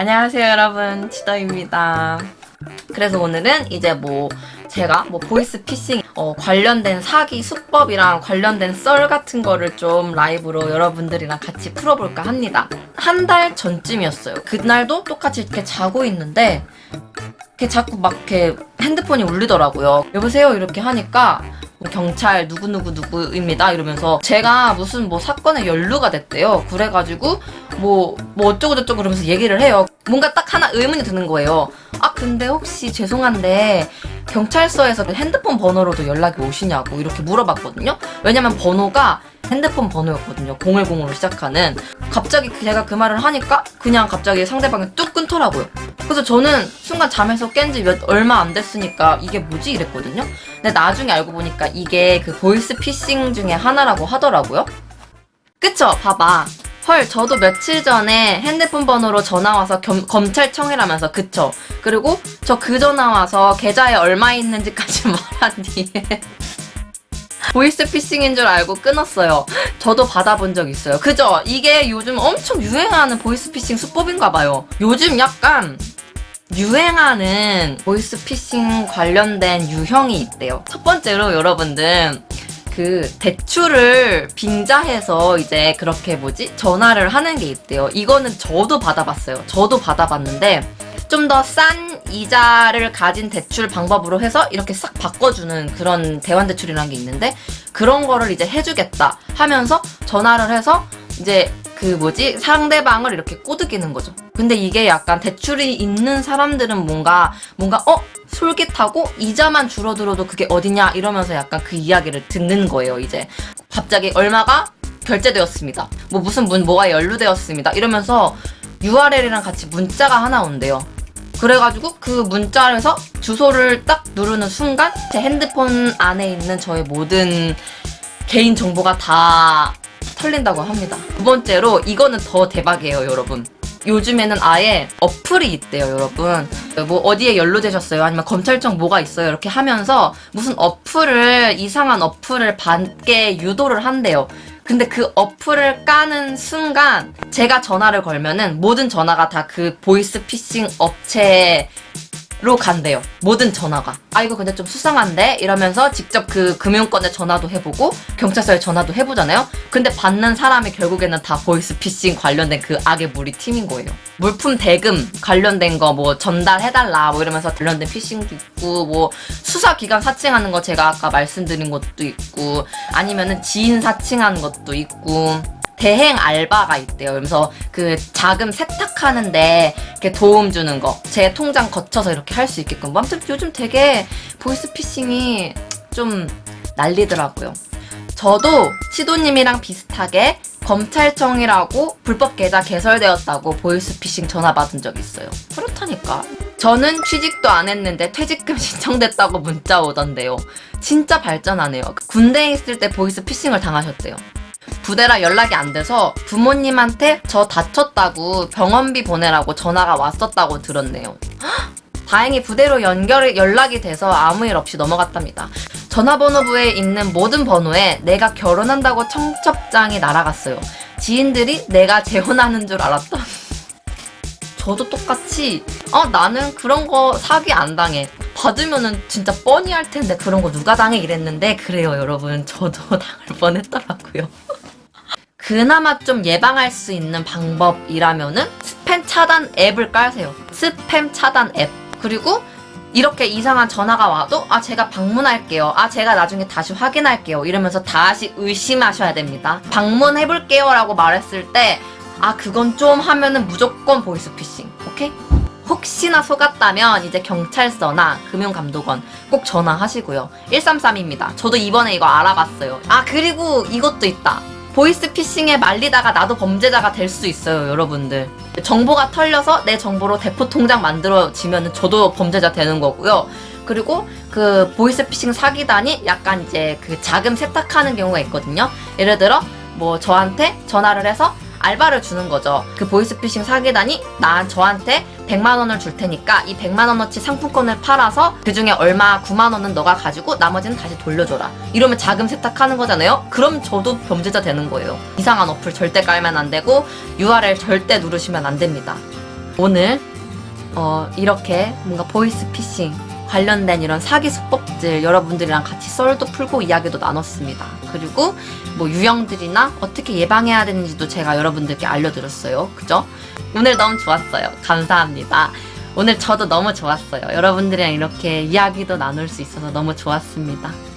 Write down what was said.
안녕하세요 여러분. 치더입니다. 그래서 오늘은 이제 뭐 제가 뭐 보이스 피싱 어, 관련된 사기 수법이랑 관련된 썰 같은 거를 좀 라이브로 여러분들이랑 같이 풀어볼까 합니다. 한 달 전쯤이었어요. 그날도 똑같이 이렇게 자고 있는데 이렇게 자꾸 막 이렇게 핸드폰이 울리더라고요. 여보세요? 이렇게 하니까 뭐 경찰 누구누구 누구입니다. 이러면서 제가 무슨 뭐 사건에 연루가 됐대요. 그래가지고 뭐, 뭐 어쩌고저쩌고 그러면서 얘기를 해요. 뭔가 딱 하나 의문이 드는 거예요. 아, 근데 혹시 죄송한데, 경찰서에서 핸드폰 번호로도 연락이 오시냐고 이렇게 물어봤거든요? 왜냐면 번호가 핸드폰 번호였거든요. 010으로 시작하는. 갑자기 제가 그 말을 하니까 그냥 갑자기 상대방이 뚝 끊더라고요. 그래서 저는 순간 잠에서 깬지 몇, 얼마 안 됐으니까 이게 뭐지? 이랬거든요? 근데 나중에 알고 보니까 이게 그 보이스 피싱 중에 하나라고 하더라고요. 그쵸? 봐봐. 헐, 저도 며칠 전에 핸드폰 번호로 전화 와서 겸- 검찰청이라면서 그쵸? 그리고 저 그 전화 와서 계좌에 얼마 있는지까지 말한 뒤에 보이스 피싱인 줄 알고 끊었어요. 저도 받아본 적 있어요. 그죠? 이게 요즘 엄청 유행하는 보이스 피싱 수법인가 봐요. 요즘 약간 유행하는 보이스 피싱 관련된 유형이 있대요. 첫 번째로 여러분들 그 대출을 빙자해서 이제 그렇게 뭐지 전화를 하는 게 있대요. 이거는 저도 받아봤어요. 저도 받아봤는데 좀 더 싼 이자를 가진 대출 방법으로 해서 이렇게 싹 바꿔주는 그런 대환 대출이라는 게 있는데 그런 거를 이제 해주겠다 하면서 전화를 해서 이제 그 뭐지 상대방을 이렇게 꼬드기는 거죠. 근데 이게 약간 대출이 있는 사람들은 뭔가 뭔가 어 솔깃하고 이자만 줄어들어도 그게 어디냐 이러면서 약간 그 이야기를 듣는 거예요. 이제 갑자기 얼마가 결제되었습니다. 뭐 무슨 문 뭐가 연루되었습니다. 이러면서 URL이랑 같이 문자가 하나 온대요. 그래가지고 그 문자에서 주소를 딱 누르는 순간 제 핸드폰 안에 있는 저의 모든 개인 정보가 다 털린다고 합니다. 두 번째로 이거는 더 대박이에요, 여러분. 요즘에는 아예 어플이 있대요, 여러분. 뭐 어디에 연루되셨어요? 아니면 검찰청 뭐가 있어요? 이렇게 하면서 무슨 어플을 이상한 어플을 받게 유도를 한대요. 근데 그 어플을 까는 순간 제가 전화를 걸면은 모든 전화가 다 그 보이스 피싱 업체 로 간대요. 모든 전화가. 아 이거 근데 좀 수상한데 이러면서 직접 그 금융권에 전화도 해보고 경찰서에 전화도 해보잖아요. 근데 받는 사람이 결국에는 다 보이스 피싱 관련된 그 악의 무리 팀인 거예요. 물품 대금 관련된 거 뭐 전달해달라 뭐 이러면서 관련된 피싱도 있고 뭐 수사 기관 사칭하는 거 제가 아까 말씀드린 것도 있고 아니면은 지인 사칭하는 것도 있고 대행 알바가 있대요. 그래서 그 자금 세탁하는데 이렇게 도움 주는 거. 제 통장 거쳐서 이렇게 할 수 있게끔. 뭐 아무튼 요즘 되게 보이스 피싱이 좀 난리더라고요. 저도 시도님이랑 비슷하게 검찰청이라고 불법 계좌 개설되었다고 보이스피싱 전화 받은 적 있어요. 그렇다니까. 저는 취직도 안 했는데 퇴직금 신청됐다고 문자 오던데요. 진짜 발전하네요. 군대에 있을 때 보이스피싱을 당하셨대요. 부대라 연락이 안 돼서 부모님한테 저 다쳤다고 병원비 보내라고 전화가 왔었다고 들었네요. 헉! 다행히 부대로 연결 연락이 돼서 아무 일 없이 넘어갔답니다. 전화번호부에 있는 모든 번호에 내가 결혼한다고 청첩장이 날아갔어요. 지인들이 내가 재혼하는 줄 알았다. 저도 똑같이 어 나는 그런 거 사기 안 당해. 받으면은 진짜 뻔히 할 텐데 그런 거 누가 당해 이랬는데 그래요 여러분 저도 당할 뻔했더라고요. 그나마 좀 예방할 수 있는 방법이라면은 스팸 차단 앱을 깔세요. 스팸 차단 앱. 그리고 이렇게 이상한 전화가 와도 아 제가 방문할게요. 아 제가 나중에 다시 확인할게요. 이러면서 다시 의심하셔야 됩니다. 방문해볼게요 라고 말했을 때 아 그건 좀 하면은 무조건 보이스피싱. 오케이? 혹시나 속았다면 이제 경찰서나 금융감독원 꼭 전화하시고요. 133입니다. 저도 이번에 이거 알아봤어요. 아 그리고 이것도 있다. 보이스 피싱에 말리다가 나도 범죄자가 될 수 있어요, 여러분들. 정보가 털려서 내 정보로 대포 통장 만들어지면 저도 범죄자 되는 거고요. 그리고 그 보이스 피싱 사기단이 약간 이제 그 자금 세탁하는 경우가 있거든요. 예를 들어 뭐 저한테 전화를 해서 알바를 주는 거죠. 그 보이스피싱 사기단이 나 저한테 100만 원을 줄 테니까 이 100만 원어치 상품권을 팔아서 그 중에 얼마 9만 원은 너가 가지고 나머지는 다시 돌려줘라. 이러면 자금 세탁하는 거잖아요. 그럼 저도 범죄자 되는 거예요. 이상한 어플 절대 깔면 안 되고 URL 절대 누르시면 안 됩니다. 오늘 어, 이렇게 뭔가 보이스피싱 관련된 이런 사기 수법들 여러분들이랑 같이 썰도 풀고 이야기도 나눴습니다. 그리고 뭐 유형들이나 어떻게 예방해야 되는지도 제가 여러분들께 알려드렸어요. 그죠? 오늘 너무 좋았어요. 감사합니다. 오늘 저도 너무 좋았어요. 여러분들이랑 이렇게 이야기도 나눌 수 있어서 너무 좋았습니다.